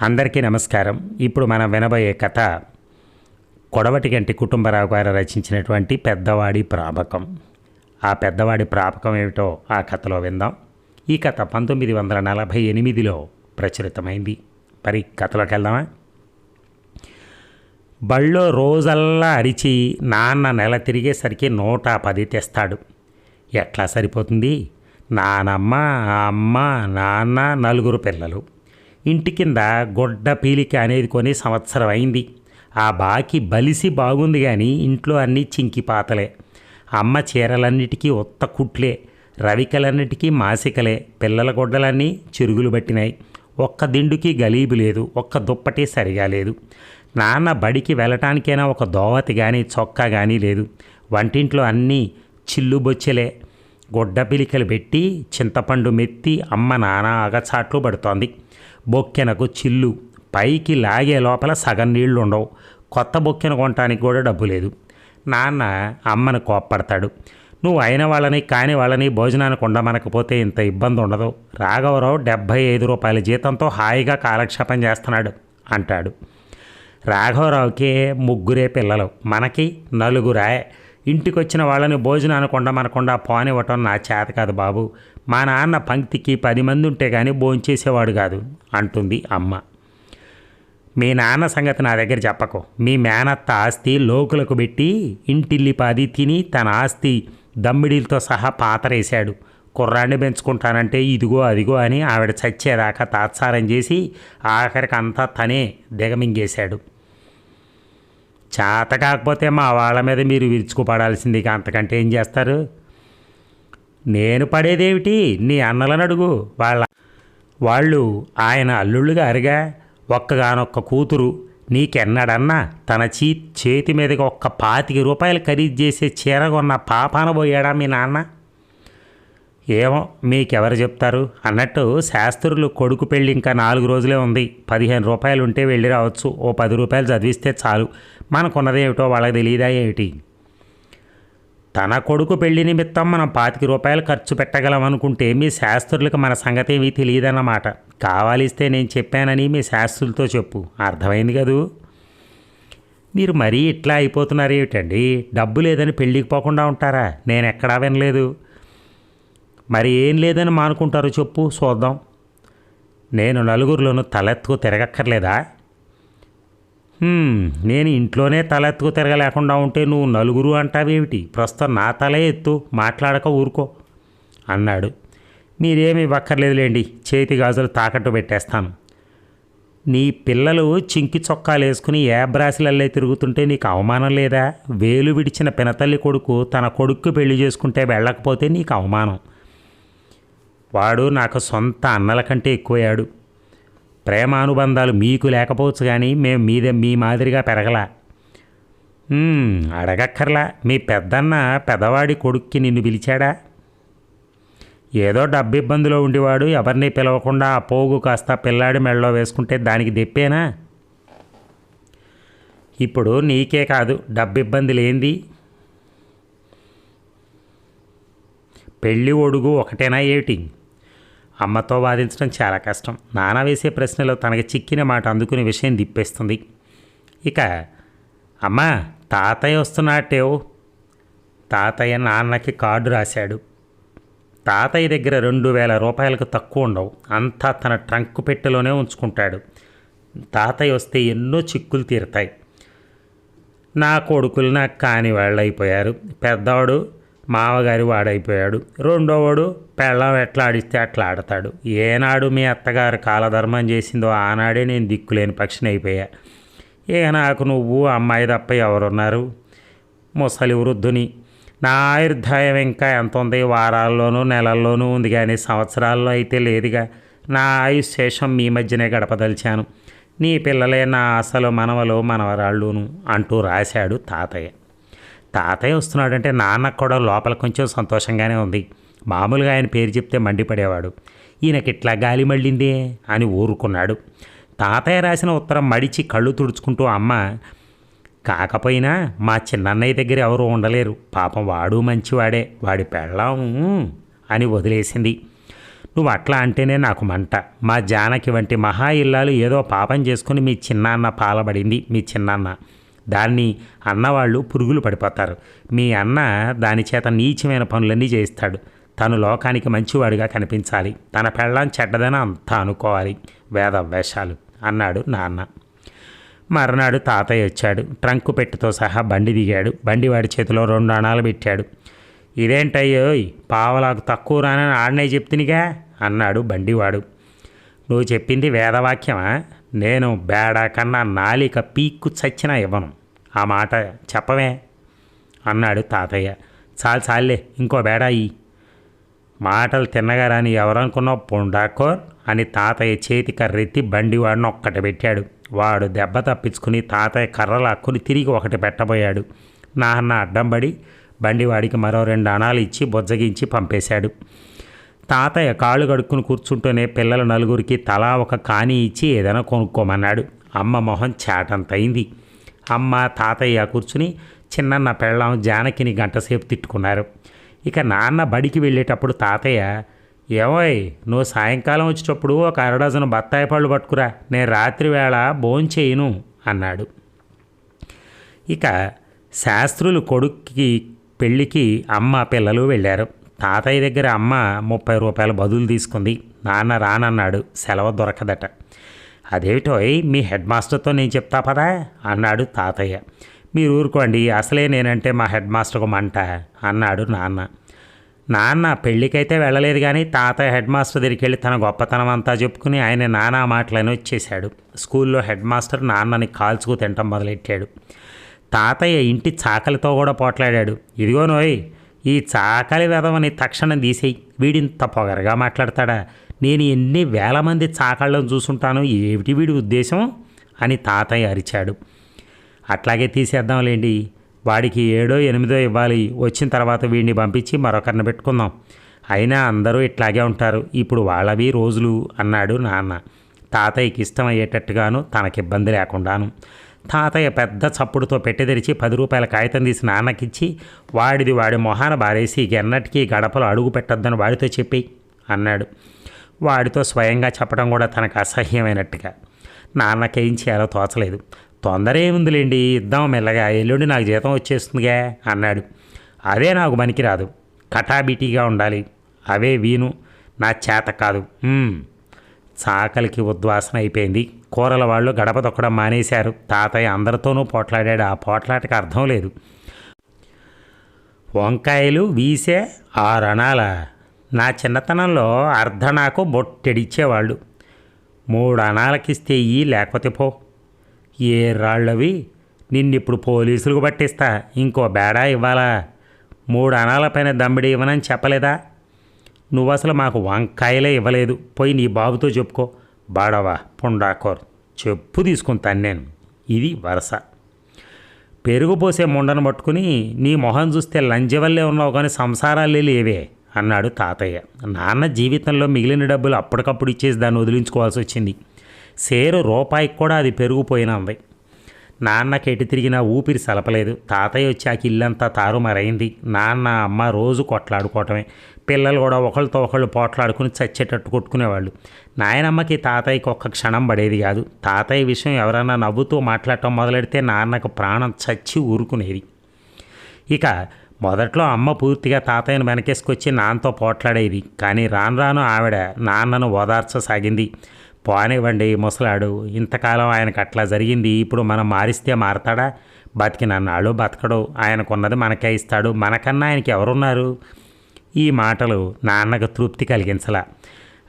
అందరికీ నమస్కారం. ఇప్పుడు మనం వినబోయే కథ కొడవటిగంటి కుటుంబరావు గారు రచించినటువంటి పెద్దవాడి ప్రాపకం. ఆ పెద్దవాడి ప్రాపకం ఏమిటో ఆ కథలో విందాం. ఈ కథ పంతొమ్మిది వందల నలభై ఎనిమిదిలో ప్రచురితమైంది. మరి కథలోకి వెళ్దామా? బళ్ళో రోజల్లా అరిచి నాన్న నెల తిరిగేసరికి నూట పది తెస్తాడు. ఎట్లా సరిపోతుంది? నానమ్మ అమ్మ నాన్న నలుగురు పిల్లలు. ఇంటి కింద గొడ్డ పీలిక అనేది కొని సంవత్సరం అయింది. ఆ బాకి బలిసి బాగుంది కానీ ఇంట్లో అన్నీ చింకి పాతలే. అమ్మ చీరలన్నిటికీ ఉత్త కుట్లే రవికలన్నిటికీ మాసికలే పిల్లల గొడ్డలన్నీ చిరుగులు పట్టినాయి ఒక్క దిండుకి గలీబు లేదు ఒక్క దుప్పటి సరిగా లేదు. నాన్న బడికి వెళ్ళటానికైనా ఒక దోవతి కానీ చొక్కా కానీ లేదు. వంటింట్లో అన్నీ చిల్లు బొచ్చెలే. గొడ్డ పిలికలు పెట్టి చింతపండు మెత్తి అమ్మ నాన్న అగచాట్లు పడుతోంది. బొక్కెనకు చిల్లు. పైకి లాగే లోపల సగం నీళ్ళు ఉండవు కొత్త బొక్కెను కొనటానికి కూడా డబ్బు లేదు. నాన్న అమ్మను కోప్పడతాడు. నువ్వు అయిన వాళ్ళని కాని వాళ్ళని భోజనానికి ఉండమనకపోతే ఇంత ఇబ్బంది ఉండదు. రాఘవరావు డెబ్భై ఐదు రూపాయల జీతంతో హాయిగా కాలక్షేపం చేస్తున్నాడు అంటాడు. రాఘవరావుకి ముగ్గురే పిల్లలు. మనకి నలుగురాయ. ఇంటికి వచ్చిన వాళ్ళని భోజనానికి ఉండమనకుండా పోనివ్వటం నా చేత కాదు బాబు. మా నాన్న పంక్తికి పది మంది ఉంటే కానీ భోంచేసేవాడు కాదు అంటుంది అమ్మ. మీ నాన్న సంగతి నా దగ్గర చెప్పకు. మీ మేనత్త ఆస్తి లోకులకు పెట్టి ఇంటిల్లిపాది తిని తన ఆస్తి దమ్మిడీలతో సహా పాతరేశాడు. కుర్రాన్ని పెంచుకుంటానంటే ఇదిగో అదిగో అని ఆవిడ చచ్చేదాకా తాత్సారం చేసి ఆఖరికి అంతా తనే దిగమింగేశాడు. చేత కాకపోతే మా వాళ్ళ మీద మీరు విరుచుకుపడాల్సింది ఇక అంతకంటే ఏం చేస్తారు? నేను పడేదేమిటి? నీ అన్నలను అడుగు. వాళ్ళ వాళ్ళు ఆయన అల్లుళ్ళుగా అరిగా ఒక్కగానొక్క కూతురు నీకెన్నడన్నా తన చీ చేతి మీదకి ఒక్క పాతిక రూపాయలు ఖరీదు చేసే చీర కొన్న పాపాన పోయాడా మీ నాన్న? ఏమో మీకెవరు చెప్తారు? అన్నట్టు శాస్త్రులు కొడుకు పెళ్ళి ఇంకా నాలుగు రోజులే ఉంది. పదిహేను రూపాయలు ఉంటే వెళ్ళి రావచ్చు. ఓ పది రూపాయలు చదివిస్తే చాలు. మనకున్నదేమిటో వాళ్ళకి తెలియదా ఏమిటి? తన కొడుకు పెళ్ళి నిమిత్తం మనం పాతిక రూపాయలు ఖర్చు పెట్టగలం అనుకుంటే మీ శాస్త్రులకు మన సంగతి ఏమీ తెలియదన్నమాట. కావాలిస్తే నేను చెప్పానని మీ శాస్త్రులతో చెప్పు. అర్థమైంది కదూ? మీరు మరీ ఇట్లా అయిపోతున్నారు ఏమిటండి? డబ్బు లేదని పెళ్ళికి పోకుండా ఉంటారా? నేను ఎక్కడా వినలేదు. మరి ఏం లేదని మానుకుంటారో చెప్పు చూద్దాం. నేను నలుగురిలోనూ తలెత్తుకు తిరగక్కర్లేదా? నేను ఇంట్లోనే తలెత్తుకు తిరగలేకుండా ఉంటే నువ్వు నలుగురు అంటావేమిటి? ప్రస్తుతం నా తలే ఎత్తు మాట్లాడక ఊరుకో అన్నాడు. మీరేమి ఇవ్వక్కర్లేదులేండి చేతి గాజులు తాకట్టు పెట్టేస్తాను. నీ పిల్లలు చింకి చొక్కాలు వేసుకుని ఏబ్రాసిలల్లే తిరుగుతుంటే నీకు అవమానం లేదా? వేలు విడిచిన పినతల్లి కొడుకు తన కొడుక్కు పెళ్ళి చేసుకుంటే వెళ్ళకపోతే నీకు అవమానం. వాడు నాకు సొంత అన్నల కంటే ఎక్కువయ్యాడు. ప్రేమానుబంధాలు మీకు లేకపోవచ్చు కానీ మేము మీదే మీ మాదిరిగా పెరగలా. అడగక్కర్లా. మీ పెద్దన్న పెదవాడి కొడుక్కి నిన్ను పిలిచాడా? ఏదో డబ్బు ఇబ్బందిలో ఉండేవాడు ఎవరిని పిలవకుండా ఆ పోగు కాస్త పిల్లాడి మెడలో వేసుకుంటే దానికి దెప్పేనా? ఇప్పుడు నీకే కాదు డబ్బు ఇబ్బంది లేంది పెళ్ళి ఒడుగు ఒకటేనా ఏటి అమ్మతో వాదించడం చాలా కష్టం. నాన్న వేసే ప్రశ్నలో తనకి చిక్కిన మాట అందుకునే విషయం దిప్పేస్తుంది. ఇక అమ్మా తాతయ్య వస్తున్నట్టేవు తాతయ్య నాన్నకి కార్డు రాశాడు. తాతయ్య దగ్గర రెండు వేల రూపాయలకు తక్కువ ఉండవు. అంతా తన ట్రంక్ పెట్టెలోనే ఉంచుకుంటాడు. తాతయ్య వస్తే ఎన్నో చిక్కులు తీరుతాయి. నా కొడుకులు నాకు కాని వాళ్ళు అయిపోయారు పెద్దవాడు మామగారి వాడైపోయాడు. రెండోవాడు పెళ్ళం ఎట్లా ఆడిస్తే అట్లా ఆడతాడు. ఏనాడు మీ అత్తగారు కాలధర్మం చేసిందో ఆనాడే నేను దిక్కులేని పక్షిని అయిపోయా ఇక నాకు నువ్వు అమ్మాయి తప్ప ఎవరున్నారు? ముసలి వృద్ధుని. నా ఆయుర్దాయం ఇంకా ఎంత ఉంది? వారాల్లోనూ నెలల్లోనూ ఉంది కానీ సంవత్సరాల్లో అయితే లేదుగా. నా ఆయుష్ శేషం మీ మధ్యనే గడపదలిచాను. నీ పిల్లలే నా అసలు మనవలు మనవరాళ్ళును అంటూ రాశాడు తాతయ్య. తాతయ్య వస్తున్నాడంటే నాన్న కూడా లోపల కొంచెం సంతోషంగానే ఉంది. మామూలుగా ఆయన పేరు చెప్తే మండిపడేవాడు. ఈయనకి ఇట్లా గాలి మళ్ళిందే అని ఊరుకున్నాడు. తాతయ్య రాసిన ఉత్తరం మడిచి కళ్ళు తుడుచుకుంటూ అమ్మ కాకపోయినా మా చిన్నన్నయ్య దగ్గర ఎవరు ఉండలేరు. పాపం వాడు మంచివాడే. వాడి పెళ్ళాం అని వదిలేసింది. నువ్వు అట్లా అంటేనే నాకు మంట. మా జానకి వంటి మహా ఇల్లాలు ఏదో పాపం చేసుకుని మీ చిన్నాన్న పాలబడింది. మీ చిన్నాన్న దాన్ని అన్నవాళ్ళు పురుగులు పడిపోతారు. మీ అన్న దాని చేత నీచమైన పనులన్నీ చేయిస్తాడు. తను లోకానికి మంచివాడిగా కనిపించాలి. తన పెళ్ళం చెడ్డదని అంతా అనుకోవాలి. వేద వేషాలు అన్నాడు నాన్న. మరనాడు తాతయ్య వచ్చాడు. ట్రంకు పెట్టితో సహా బండి దిగాడు. బండివాడి చేతిలో రెండు అణాలు పెట్టాడు. ఇదేంటయ్యోయ్? పావలాకు తక్కువ రానని ఆడనే చెప్తినిగా? అన్నాడు బండివాడు. నువ్వు చెప్పింది వేదవాక్యమా? నేను బేడా కన్నా నాలిక పీక్కు చచ్చినా ఇవ్వను. ఆ మాట చెప్పవే అన్నాడు తాతయ్య. చాలు చాలే ఇంకో బేడాయి మాటలు తిన్నగారని ఎవరనుకున్నావు? పొండాకోర్ అని తాతయ్య చేతి కర్రెత్తి బండివాడిని ఒక్కటి పెట్టాడు. వాడు దెబ్బ తప్పించుకుని తాతయ్య కర్రలు అక్కుని తిరిగి ఒకటి పెట్టబోయాడు. నాన్న అడ్డం పడి బండివాడికి మరో రెండు అణాలు ఇచ్చి బుజ్జగించి పంపేశాడు. తాతయ్య కాళ్ళు కడుక్కుని కూర్చుంటూనే పిల్లల నలుగురికి తలా ఒక కాని ఇచ్చి ఏదైనా కొనుక్కోమన్నాడు. అమ్మ మొహం చాటంతయింది. అమ్మ తాతయ్య కూర్చుని చిన్నన్న పెళ్ళాం జానకిని గంటసేపు తిట్టుకున్నారు. ఇక నాన్న బడికి వెళ్ళేటప్పుడు తాతయ్య ఏమోయ్ నువ్వు సాయంకాలం వచ్చేటప్పుడు ఒక అరడజను బత్తాయి పళ్ళు పట్టుకురా నేను రాత్రి వేళ భోంచేయను అన్నాడు. ఇక శాస్త్రులు కొడుక్కి పెళ్ళికి అమ్మ పిల్లలు వెళ్ళారు. తాతయ్య దగ్గర అమ్మ ముప్పై రూపాయల బదులు తీసుకుంది. నాన్న రానన్నాడు. సెలవు దొరకదట. అదేమిటో మీ హెడ్ మాస్టర్తో నేను చెప్తా పదా? అన్నాడు తాతయ్య. మీరు ఊరుకోండి అసలే నేనంటే మా హెడ్ మాస్టర్కు మంట అన్నాడు నాన్న. నాన్న పెళ్ళికైతే వెళ్ళలేదు కానీ తాతయ్య హెడ్ మాస్టర్ దగ్గరికి వెళ్ళి తన గొప్పతనం అంతా చెప్పుకుని ఆయన నానా మాటలని వచ్చేశాడు. స్కూల్లో హెడ్ మాస్టర్ నాన్నని కాల్చుకు తినటం మొదలెట్టాడు. తాతయ్య ఇంటి చాకలితో కూడా పోట్లాడాడు. ఇదిగో నోయ్ ఈ చాకలి వెధవని తక్షణం తీసేయి. వీడింత పొగరగా మాట్లాడతాడా? నేను ఎన్ని వేల మంది చాకళ్ళను చూసుంటాను ఏమిటి వీడి ఉద్దేశం? అని తాతయ్య అరిచాడు. అట్లాగే తీసేద్దాంలేండి. వాడికి ఏడో ఎనిమిదో ఇవ్వాలి. వచ్చిన తర్వాత వీడిని పంపించి మరొకరిని పెట్టుకుందాం. అయినా అందరూ ఇట్లాగే ఉంటారు. ఇప్పుడు వాళ్ళవి రోజులు అన్నాడు నాన్న. తాతయ్యకి ఇష్టమయ్యేటట్టుగాను తనకి ఇబ్బంది లేకుండాను. తాతయ్య పెద్ద చప్పుడుతో పెట్టి తెరిచి పది రూపాయల కాగితం తీసి నాన్నకిచ్చి వాడిది వాడి మొహాన బారేసి ఎన్నటికీ గడపలో అడుగు పెట్టొద్దని వాడితో చెప్పి అన్నాడు. వాడితో స్వయంగా చెప్పడం కూడా తనకు అసహ్యమైనట్టుగా. నాన్నకేం చేయాలో తోచలేదు. తొందర ఏముందిలేండి ఇద్దాం మెల్లగా ఎల్లుండి నాకు జీతం వచ్చేస్తుందిగా అన్నాడు. అదే నాకు పనికిరాదు. కటాబిటీగా ఉండాలి. అవే వీను నా చేత కాదు. సాకలికి చాకలికి ఉద్వాసన అయిపోయింది. కూరల వాళ్ళు గడప తొక్కడం మానేశారు. తాతయ్య అందరితోనూ పోట్లాడాడు. ఆ పోట్లాటకి అర్థం లేదు. వంకాయలు వీసే ఆరణాల నా చిన్నతనంలో అర్ధనాకు బొట్టెడిచ్చేవాళ్ళు. మూడు అణాలకిస్తే ఇయ్యి లేకపోతే పో. ఏ రాళ్ళవి? నిన్నిప్పుడు పోలీసులకు పట్టిస్తా. ఇంకో బేడా ఇవ్వాలా? మూడు అణాల పైన దమ్మిడి ఇవ్వనని చెప్పలేదా? నువ్వు అసలు మాకు వంకాయలే ఇవ్వలేదు. పోయి నీ బాబుతో చెప్పుకో. బాడవా పుండాకోర్ చెప్పు తీసుకుంటాను నేను ఇది వరస. పెరుగు పోసే ముండను పట్టుకుని నీ మొహం చూస్తే లంజవల్లే ఉన్నావు కానీ సంసారాలే లేవే అన్నాడు తాతయ్య. నాన్న జీవితంలో మిగిలిన డబ్బులు అప్పటికప్పుడు ఇచ్చేసి దాన్ని వదిలించుకోవాల్సి వచ్చింది. సేరు రూపాయికి కూడా అది పెరిగిపోయినది నాన్నకి ఎటు తిరిగినా ఊపిరి సలపలేదు. తాతయ్య వచ్చాక ఇల్లంతా తారుమారైంది. నాన్న అమ్మ రోజు కొట్లాడుకోవటమే. పిల్లలు కూడా ఒకళ్ళతో ఒకళ్ళు పోట్లాడుకుని చచ్చేటట్టు కొట్టుకునేవాళ్ళు. నాయనమ్మకి తాతయ్యకి ఒక్క క్షణం పడేది కాదు. తాతయ్య విషయం ఎవరన్నా నవ్వుతూ మాట్లాడటం మొదలెడితే నాన్నకు ప్రాణం చచ్చి ఊరుకునేది. ఇక మొదట్లో అమ్మ పూర్తిగా తాతయ్యను వెనకేసుకొచ్చి నాన్నతో పోట్లాడేది. కానీ రాను రాను ఆవిడ నాన్నను ఓదార్చసాగింది. పోనివ్వండి ముసలాడు ఇంతకాలం ఆయనకు అట్లా జరిగింది ఇప్పుడు మనం మారిస్తే మారతాడా? బతికినన్నాళ్ళు బతకడు ఆయనకున్నది మనకే ఇస్తాడు మనకన్నా ఆయనకి ఎవరున్నారు? ఈ మాటలు నాన్నకు తృప్తి కలిగించలా.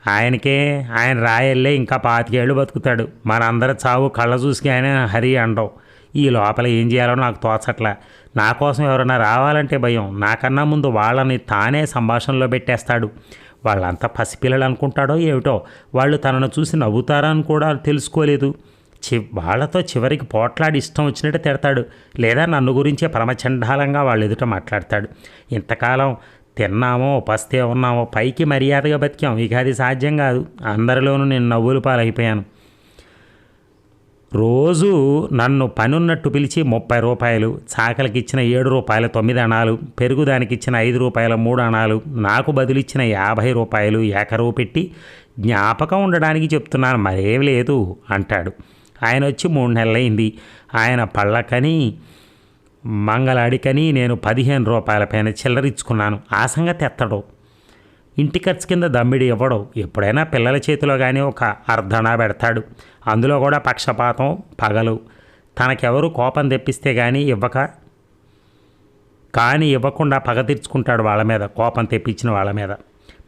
ఆయనకే ఆయన రాయల్లే ఇంకా పాతికేళ్ళు బతుకుతాడు. మనందరి చావు కళ్ళ చూసి ఆయన హరి అండవు ఈ లోపల ఏం చేయాలో నాకు తోచట్లా. నా కోసం ఎవరైనా రావాలంటే భయం. నాకన్నా ముందు వాళ్ళని తానే సంభాషణలో పెట్టేస్తాడు. వాళ్ళంతా పసిపిల్లలు అనుకుంటాడో ఏమిటో వాళ్ళు తనను చూసి నవ్వుతారని కూడా తెలుసుకోలేదు. చి వాళ్ళతో చివరికి పోట్లాడి ఇష్టం వచ్చినట్టు తిడతాడు. లేదా నన్ను గురించే పరమచండాలంగా వాళ్ళు ఎదుట మాట్లాడతాడు. ఇంతకాలం తిన్నామో పస్తే ఉన్నామో పైకి మర్యాదగా బతికాం. ఇక అది సాధ్యం కాదు. అందరిలోనూ నేను నవ్వులు పాలైపోయాను. రోజు నన్ను పనున్నట్టు పిలిచి ముప్పై రూపాయలు చాకలికి ఇచ్చిన ఏడు రూపాయల తొమ్మిది అణాలు పెరుగుదానికి ఇచ్చిన ఐదు రూపాయల మూడు అణాలు నాకు బదులిచ్చిన యాభై రూపాయలు ఏకరువు పెట్టి జ్ఞాపకం ఉండడానికి చెప్తున్నాను మరేం లేదు అంటాడు. ఆయన వచ్చి మూడు నెలలైంది. ఆయన పళ్ళకని మంగళాడికని నేను పదిహేను రూపాయల పైన చిల్లరిచ్చుకున్నాను. ఆ సంగతి ఎత్తడు. ఇంటి ఖర్చు కింద దమ్మిడి ఇవ్వడు. ఎప్పుడైనా పిల్లల చేతిలో కానీ ఒక అర్ధనా పెడతాడు. అందులో కూడా పక్షపాతం పగలు. తనకెవరు కోపం తెప్పిస్తే కానీ ఇవ్వక? కానీ ఇవ్వకుండా పగ తీర్చుకుంటాడు వాళ్ళ మీద కోపం తెప్పించిన వాళ్ళ మీద.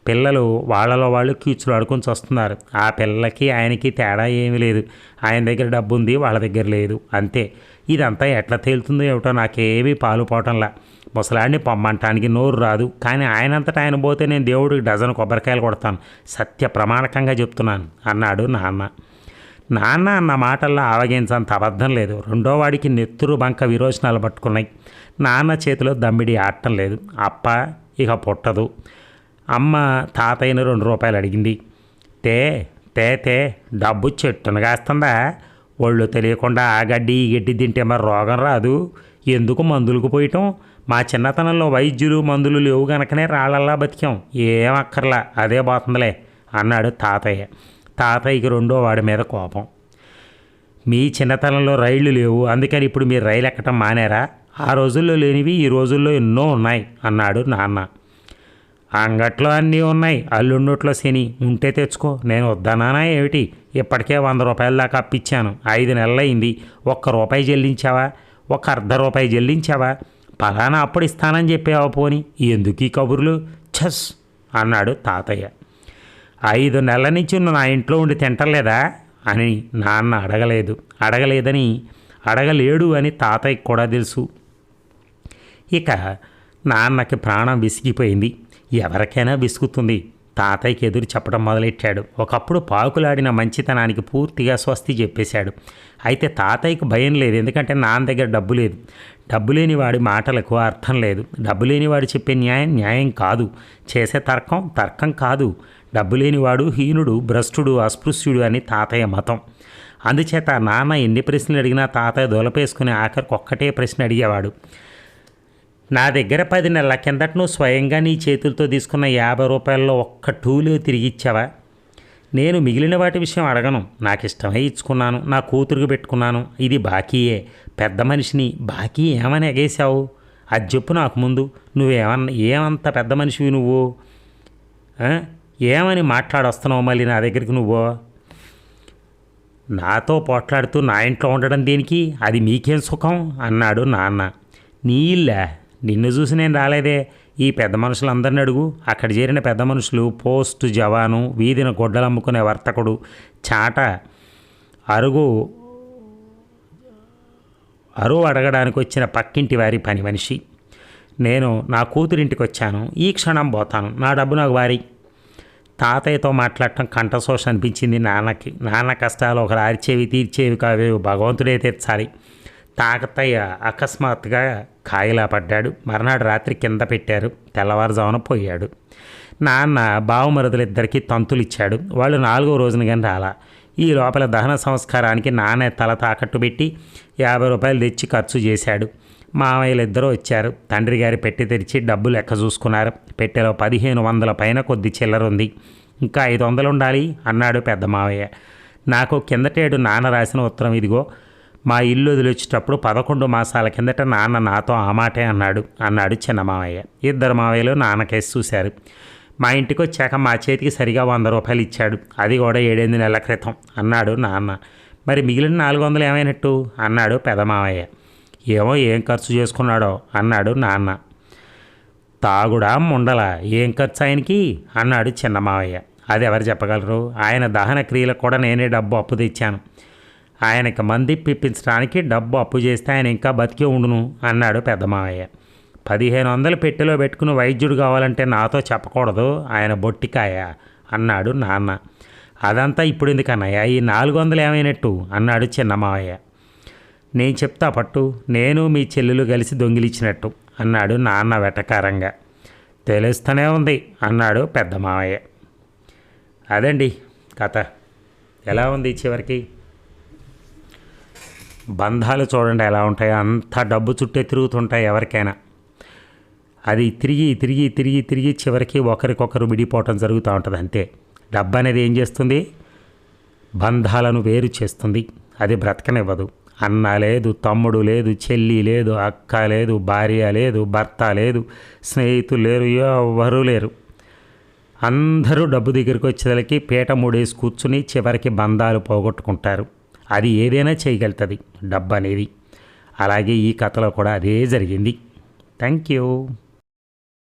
పిల్లలు వాళ్ళలో వాళ్ళు కీచులు అడుకుని వస్తున్నారు ఆ పిల్లలకి ఆయనకి తేడా ఏమీ లేదు. ఆయన దగ్గర డబ్బు ఉంది వాళ్ళ దగ్గర లేదు. అంతే. ఇదంతా ఎట్లా తేలుతుందో ఏమిటో నాకేమీ పాలు పోవటంలా ముసలాడిని పొమ్మంటానికి నోరు రాదు. కానీ ఆయనంతటా ఆయన పోతే నేను దేవుడికి డజన్ కొబ్బరికాయలు కొడతాను. సత్య ప్రమాణకంగా చెప్తున్నాను అన్నాడు నాన్న. నాన్న అన్న మాటల్లో ఆవగించంత అబద్ధం లేదు. రెండో వాడికి నెత్తురు బంక విరోచనాలు పట్టుకున్నాయి. నాన్న చేతిలో దమ్మిడి ఆడటం లేదు. అప్ప ఇక పుట్టదు. అమ్మ తాతయ్యను రెండు రూపాయలు అడిగింది. తే తే తే డబ్బు చెట్టును కాస్తుందా? ఒళ్ళు తెలియకుండా ఆ గడ్డి ఈ గడ్డి తింటే మరి రోగం రాదు. ఎందుకు మందులకు పోయటం? మా చిన్నతనంలో వైద్యులు మందులు లేవు గనకనే రాళ్ళల్లా బతికాం. ఏం అక్కర్లా అదే పోతుందిలే అన్నాడు తాతయ్య. తాతయ్యకి రెండో వాడి మీద కోపం. మీ చిన్నతనంలో రైళ్ళు లేవు అందుకని ఇప్పుడు మీరు రైలు ఎక్కటం మానేరా? ఆ రోజుల్లో లేనివి ఈ రోజుల్లో ఎన్నో ఉన్నాయి అన్నాడు నాన్న. అంగట్లో అన్నీ ఉన్నాయి అల్లుండట్లో శని. ఉంటే తెచ్చుకో నేను వద్దనానా ఏమిటి? ఇప్పటికే వంద రూపాయల దాకా అప్పిచ్చాను. ఐదు నెలలైంది ఒక్క రూపాయి చెల్లించావా? ఒక అర్ధ రూపాయి చెల్లించావా? పలానా అప్పుడు ఇస్తానని చెప్పావా పోని. ఎందుకు ఈ కబుర్లు? ఛస్! అన్నాడు తాతయ్య. ఐదు నెలల నుంచి నువ్వు నా ఇంట్లో ఉండి తింటలేదా? అని నాన్న అడగలేదు. అడగలేదని అడగలేడు అని తాతయ్యకి కూడా తెలుసు. ఇక నాన్నకి ప్రాణం విసిగిపోయింది. ఎవరికైనా విసుగుతుంది. తాతయ్యకి ఎదురు చెప్పడం మొదలెట్టాడు. ఒకప్పుడు పాకులాడిన మంచితనానికి పూర్తిగా స్వస్తి చెప్పేశాడు. అయితే తాతయ్యకు భయం లేదు. ఎందుకంటే నాన్న దగ్గర డబ్బు లేదు. డబ్బు లేనివాడి మాటలకు అర్థం లేదు. డబ్బు లేనివాడు చెప్పే న్యాయం న్యాయం కాదు. చేసే తర్కం తర్కం కాదు. డబ్బు లేనివాడు హీనుడు భ్రష్టుడు అస్పృశ్యుడు అని తాతయ్య మతం. అందుచేత నాన్న ఎన్ని ప్రశ్నలు అడిగినా తాతయ్య దొలపేసుకుని ఆఖరికి ఒక్కటే ప్రశ్న అడిగేవాడు. నా దగ్గర పది నెలల కిందట నువ్వు స్వయంగా నీ చేతులతో తీసుకున్న యాభై రూపాయల్లో ఒక్క టూలు తిరిగి ఇచ్చావా? నేను మిగిలిన వాటి విషయం అడగను. నాకు ఇష్టమై ఇచ్చుకున్నాను. నా కూతురుకు పెట్టుకున్నాను. ఇది బాకీయే. పెద్ద మనిషిని బాకీ ఏమని ఎగేశావు? అది చెప్పు నాకు ముందు. నువ్వేమన్నా ఏమంత పెద్ద మనిషివి నువ్వు? ఏమని మాట్లాడొస్తున్నావు మళ్ళీ నా దగ్గరికి నువ్వు? నాతో పోట్లాడుతూ నా ఇంట్లో ఉండడం దేనికి? అది మీకేం సుఖం? అన్నాడు నాన్న. నీ ఇల్లా నిన్ను చూసి నేను రాలేదే. ఈ పెద్ద మనుషులందరిని అడుగు. అక్కడ చేరిన పెద్ద మనుషులు పోస్టు జవాను వీధిన గొడ్డలు అమ్ముకునే వర్తకుడు చాట అరుగు అరువు అడగడానికి వచ్చిన పక్కింటి వారి పని మనిషి. నేను నా కూతురింటికి వచ్చాను. ఈ క్షణం పోతాను. నా డబ్బు నాకు వారి. తాతయ్యతో మాట్లాడటం కంఠశోష అనిపించింది నాన్నకి. నాన్న కష్టాలు ఒకరు అరిచేవి తీర్చేవి కావేవి భగవంతుడే తీర్చాలి. తాకతయ్య అకస్మాత్తుగా కాయిలా పడ్డాడు. మర్నాడు రాత్రి కింద పెట్టారు. తెల్లవారుజామున పోయాడు. నాన్న బావమరుదులిద్దరికీ తంతులు ఇచ్చాడు వాళ్ళు నాలుగో రోజున కానీ రాలా. ఈ లోపల దహన సంస్కారానికి నాన్న తల తాకట్టు పెట్టి యాభై రూపాయలు తెచ్చి ఖర్చు చేశాడు. మామయ్యలు ఇద్దరూ వచ్చారు. తండ్రి గారి పెట్టి తెరిచి డబ్బు లెక్క చూసుకున్నారు. పెట్టెలో పదిహేను వందల పైన కొద్ది చిల్లర ఉంది. ఇంకా ఐదు వందలు ఉండాలి అన్నాడు పెద్ద మావయ్య నాకు కిందటేడు నాన్న రాసిన ఉత్తరం ఇదిగో మా ఇల్లు వదిలిచ్చేటప్పుడు పదకొండు మాసాల కిందట నాన్న నాతో ఆ మాటే అన్నాడు అన్నాడు చిన్న మావయ్య ఇద్దరు మావయ్యలు నాన్నకేసి చూశారు. మా ఇంటికి వచ్చాక మా చేతికి సరిగా వంద రూపాయలు ఇచ్చాడు. అది కూడా ఏడెనిమిది నెలల క్రితం అన్నాడు నాన్న. మరి మిగిలిన నాలుగు వందలు ఏమైనట్టు? అన్నాడు పెదమావయ్య ఏమో ఏం ఖర్చు చేసుకున్నాడో? అన్నాడు నాన్న. తాగుడా ముండల ఏం ఖర్చు ఆయనకి? అన్నాడు చిన్న మావయ్య అది ఎవరు చెప్పగలరు? ఆయన దహన క్రియలకు కూడా నేనే డబ్బు అప్పు తెచ్చాను. ఆయనకి మంది పిప్పించడానికి డబ్బు అప్పు చేస్తే ఆయన ఇంకా బతికి ఉండును అన్నాడు పెద్దమావయ్య. పదిహేను వందలు పెట్టెలో పెట్టుకుని వైద్యుడు కావాలంటే నాతో చెప్పకూడదు ఆయన బొట్టికాయ అన్నాడు నాన్న. అదంతా ఇప్పుడు ఎందుకన్నయ్య? ఈ నాలుగు వందలు ఏమైనట్టు? అన్నాడు చిన్న మావయ్య నేను చెప్తా పట్టు నేను మీ చెల్లెలు కలిసి దొంగిలిచ్చినట్టు అన్నాడు నాన్న వెటకారంగా. తెలుస్తూనే ఉంది అన్నాడు పెద్ద మావయ్య అదండి కథ. ఎలా ఉంది చివరికి? బంధాలు చూడండి ఎలా ఉంటాయో అంత డబ్బు చుట్టే తిరుగుతుంటాయి ఎవరికైనా. అది తిరిగి తిరిగి తిరిగి తిరిగి చివరికి ఒకరికొకరు విడిపోవటం జరుగుతూ ఉంటుంది అంతే. డబ్బు అనేది ఏం చేస్తుంది? బంధాలను వేరు చేస్తుంది. అది బ్రతకనివ్వదు. అన్న లేదు తమ్ముడు లేదు చెల్లి లేదు అక్క లేదు భార్య లేదు భర్త లేదు స్నేహితులు లేరు ఎవరూ లేరు. అందరూ డబ్బు దగ్గరికి వచ్చేసరికి పీట మూడేసి కూర్చుని చివరికి బంధాలు పోగొట్టుకుంటారు. అది ఏదైనా చేయగలుగుతుంది. డబ్బు అనేది. అలాగే ఈ కథలో కూడా అదే జరిగింది. Thank you.